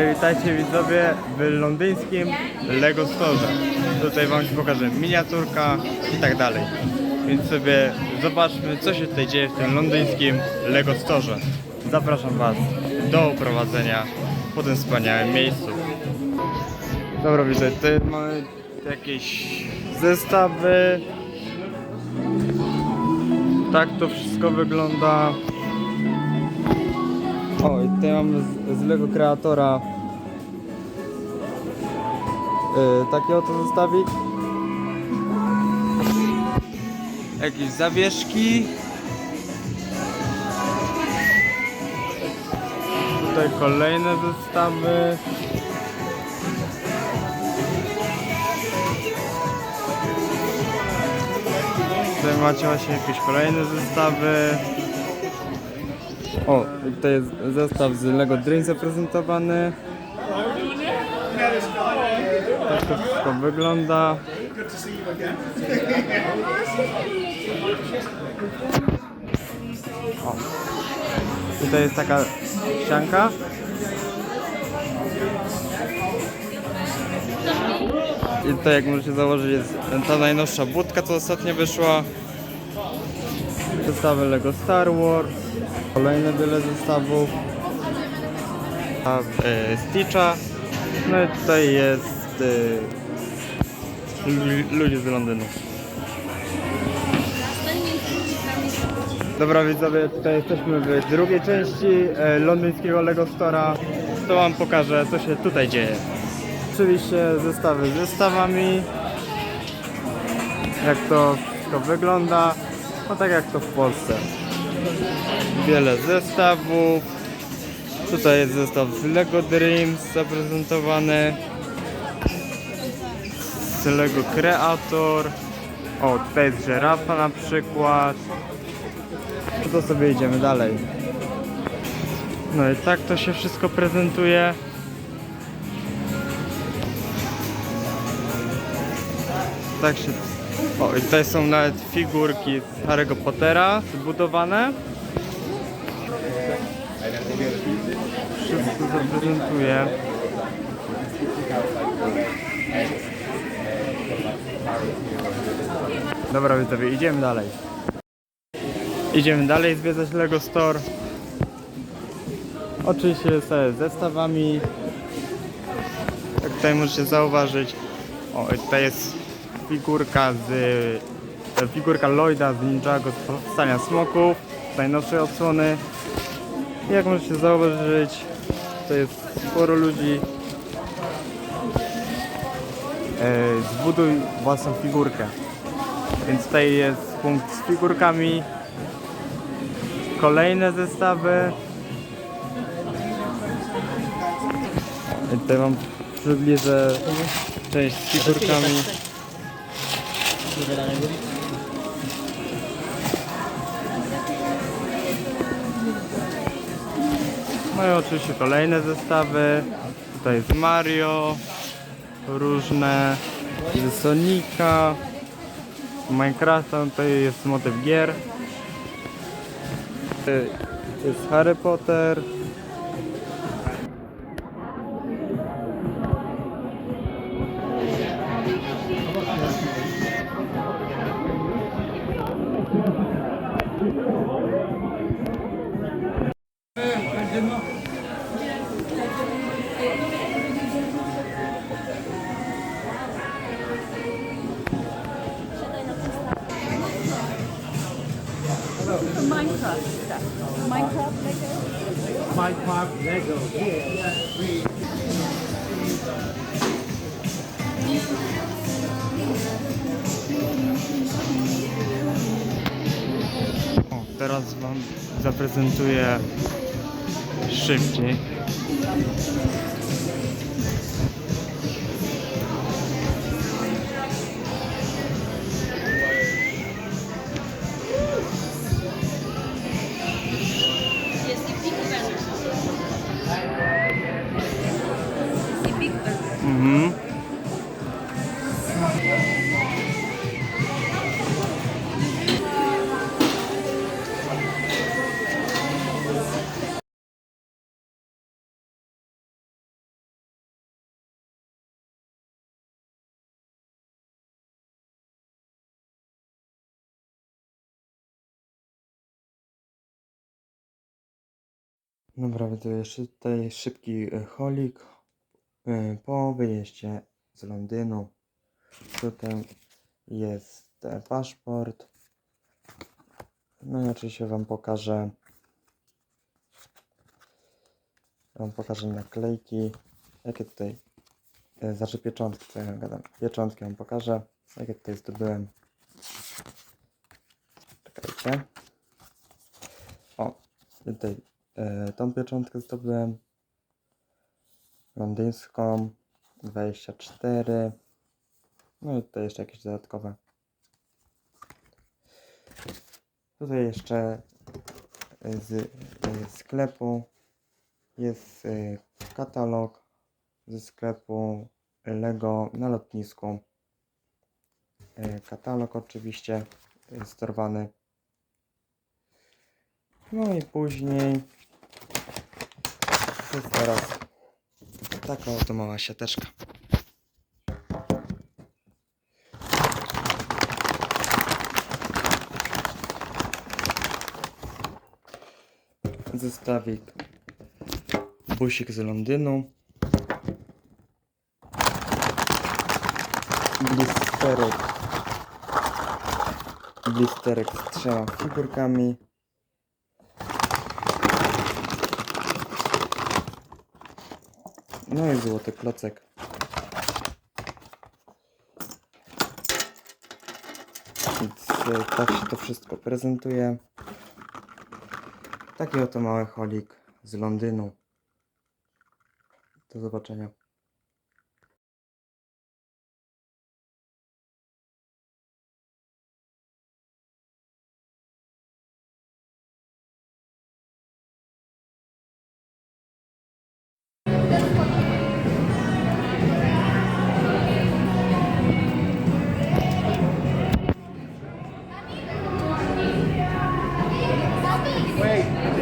Witajcie widzowie w londyńskim Lego Store. Tutaj wam się pokażę miniaturka i tak dalej. Więc sobie zobaczmy co się tutaj dzieje w tym londyńskim Lego Store. Zapraszam was do uprowadzenia po tym wspaniałym miejscu. Dobra widzę, tutaj mamy jakieś zestawy. Tak to wszystko wygląda. O, i tutaj mamy z, z Lego Kreatora yy, oto zestawik. Jakieś zawieszki. Tutaj kolejne zestawy. Tutaj macie właśnie jakieś kolejne zestawy. O, tutaj jest zestaw z Lego Dream zaprezentowany. Tak to wszystko wygląda. O. Tutaj jest taka ścianka. I tutaj jak możecie założyć jest ta najnowsza budka co ostatnio wyszła. Zestawy Lego Star Wars. Kolejne wiele zestawów. A e, Stitcha. No i tutaj jest e, lu- ludzie z Londynu. Dobra widzowie, tutaj jesteśmy w drugiej części e, londyńskiego Lego Store'a. To wam pokażę co się tutaj dzieje. Oczywiście zestawy z zestawami. Jak to wszystko wygląda. No tak jak to w Polsce wiele zestawów. Tutaj jest zestaw z Lego Dreams zaprezentowany. Z Lego Creator. O, tutaj jest żerafa na przykład. No to sobie idziemy dalej. No i tak to się wszystko prezentuje. Tak się... O, i tutaj są nawet figurki z Harry'ego Pottera zbudowane. Wszystko zaprezentuję. Dobra widzowie, idziemy dalej. Idziemy dalej zwiedzać Lego Store. Oczywiście z zestawami. Jak tutaj możecie zauważyć. O, i tutaj jest figurka z e, figurka Lloyda z Ninjago z powstania smoków. Z najnowszej odsłony. Jak możecie zauważyć, to jest sporo ludzi. E, zbuduj własną figurkę. Więc tutaj jest punkt z figurkami. Kolejne zestawy. I tutaj wam przybliżę część z figurkami. No i oczywiście kolejne zestawy. Tutaj jest Mario, różne ze Sonika, Minecrafta, tutaj jest motyw gier. Tutaj Jest Harry Potter. Minecraft Lego. Minecraft Lego. Yeah. O, teraz wam zaprezentuję szybciej. Dobra, to jeszcze tutaj szybki e, holik e, po wyjeździe z Londynu. Tutaj jest e, paszport. No i oczywiście Wam pokażę. Wam pokażę naklejki. Jakie tutaj. Znaczy pieczątki, co ja gadam. Pieczątki Wam pokażę. Jakie tutaj zdobyłem. Czekajcie. O, tutaj tą pieczątkę zdobyłem. Londyńską 24. No i tutaj jeszcze jakieś dodatkowe. Tutaj jeszcze e, z e, sklepu jest e, katalog ze sklepu Lego na lotnisku. E, Katalog oczywiście jest dorwany. No i później teraz taka oto mała siateczka. Zestawik busik z Londynu. Blisterek. Blisterek z trzema figurkami. No i złoty klocek. Więc e, tak się to wszystko prezentuje. Taki oto mały holik z Londynu. Do zobaczenia. wait.